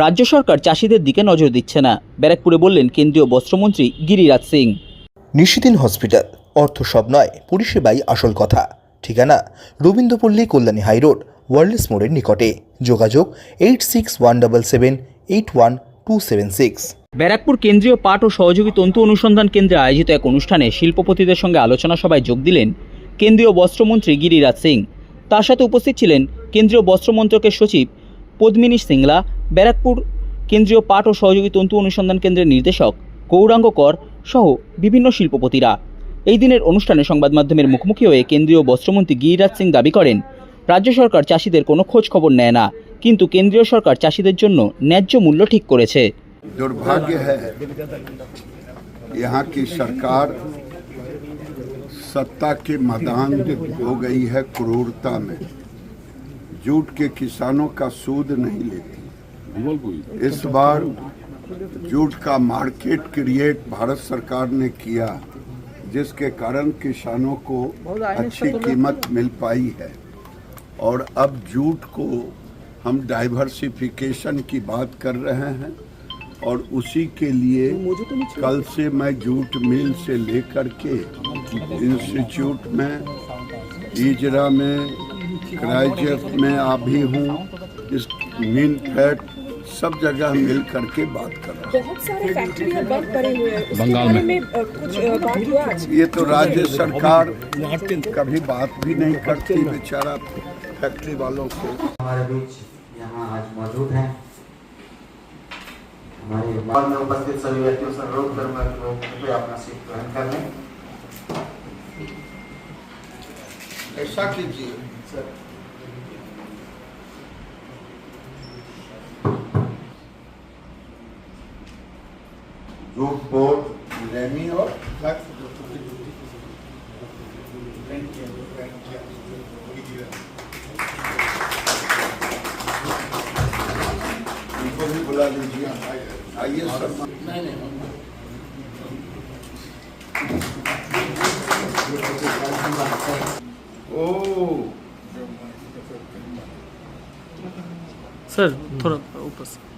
রাজ্য সরকার চাষিদের দিকে নজর দিচ্ছে না। ব্যারাকপুরে বললেন কেন্দ্রীয় বস্ত্রমন্ত্রী গিরিরাজ সিং। নিশিদিন হসপিটাল অর্থ সব নয় পরিষেবাই আসল কথা। ঠিকানা রবীন্দ্রপল্লী কল্যাণী হাইরোড ওয়ার্ল্ডস মোড়ের নিকটে। যোগাযোগ eight six one double seven eight one two seven six. Barrackpore কেন্দ্রীয় পাট ও সহযোগী তন্তু অনুসন্ধান কেন্দ্রে আয়োজিত এক অনুষ্ঠানে শিল্পপতিদের সঙ্গে আলোচনা সভায় যোগ দিলেন কেন্দ্রীয় বস্ত্রমন্ত্রী গিরিরাজ সিং। তার সাথে উপস্থিত ছিলেন কেন্দ্রীয় বস্ত্র মন্ত্রকের সচিব পদ্মিনী সিংলা ব্যারাকপুর কেন্দ্রীয় পাট ও সহযোগী তন্তু অনুসন্ধান কেন্দ্রের নির্দেশক গৌরাঙ্গ কর সহ বিভিন্ন শিল্পপতিরা এই দিনের অনুষ্ঠানে সংবাদ মাধ্যমের মুখোমুখি হয়ে কেন্দ্রীয় বস্ত্রমন্ত্রী গিরিরাজ সিং দাবি করেন রাজ্য সরকার চাষিদের কোনো খোঁজ খবর নেয় না কিন্তু কেন্দ্রীয় সরকার চাষিদের জন্য ন্যায্য মূল্য ঠিক করেছে दुर्भाग्य है यहाँ की सरकार सत्ता के मैदान हो गई है क्रूरता में जूट के किसानों का सूद नहीं लेती। इस बार जूट का मार्केट क्रिएट भारत सरकार ने किया जिसके कारण किसानों को अच्छी कीमत मिल पाई है। और अब जूट को हम डाइवर्सिफिकेशन की बात कर रहे हैं और उसी के लिए कल से मैं जूट मिल से लेकर के इंस्टीट्यूट में इजरा में क्राइजर में आ भी हूँ इस मीन फैट सब जगह मिल करके बात कर रहा हूँ। बहुत सारे फैक्ट्रियाँ बंद पड़े हुए हैं। उसके बारे में। कुछ बात हुआ ये तो राज्य सरकार कभी बात भी नहीं करती बेचारा फैक्ट्री वालों को हमारे बीच यहाँ आज मौजूद हैं। हमारे में उपस्थित सभी व्यक्तियों से अनुरोध करूँगा कि वो कृपया अपना सीट ग्रहण कर लें। ऐसा कीजिए। जूट बोर्ड रेमी और इनको भी बुला लीजिए आइए सर ओ. सर थोड़ा ऊपर से।